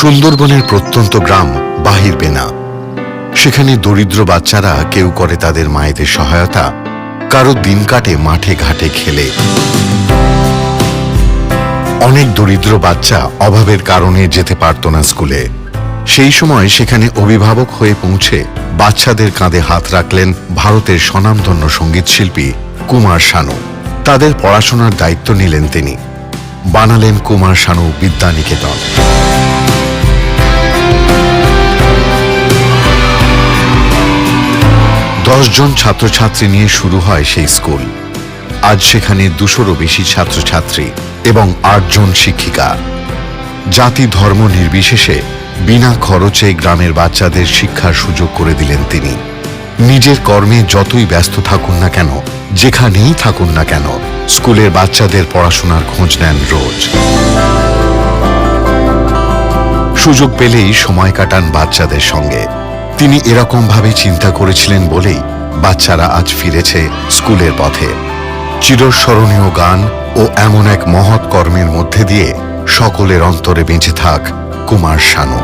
সুন্দরবনের প্রত্যন্ত গ্রাম বাহির বেনা। সেখানে দরিদ্র বাচ্চারা কেউ করে তাদের মায়েদের সহায়তা, কারও দিন কাটে মাঠে ঘাটে খেলে। অনেক দরিদ্র বাচ্চা অভাবের কারণে যেতে পারত না স্কুলে। সেই সময় সেখানে অভিভাবক হয়ে পৌঁছে বাচ্চাদের কাঁধে হাত রাখলেন ভারতের স্বনামধন্য সংগীত শিল্পী কুমার শানু। তাদের পড়াশোনার দায়িত্ব নিলেন তিনি। বানালেন কুমার শানু বিদ্যানিকেতন। দশজন ছাত্রছাত্রী নিয়ে শুরু হয় সেই স্কুল। আজ সেখানে দুশোরও বেশি ছাত্রছাত্রী এবং আটজন শিক্ষিকা। জাতি ধর্ম নির্বিশেষে বিনা খরচে গ্রামের বাচ্চাদের শিক্ষার সুযোগ করে দিলেন তিনি। নিজের কর্মে যতই ব্যস্ত থাকুন না কেন, যেখানেই থাকুন না কেন, স্কুলের বাচ্চাদের পড়াশোনার খোঁজ নেন রোজ। সুযোগ পেলেই সময় কাটান বাচ্চাদের সঙ্গে। তিনি এরকমভাবে চিন্তা করেছিলেন বলেই বাচ্চারা আজ ফিরেছে স্কুলের পথে। চিরস্মরণীয় গান ও এমন এক মহৎ কর্মের মধ্যে দিয়ে সকলের অন্তরে বেঁচে থাক কুমার শানু।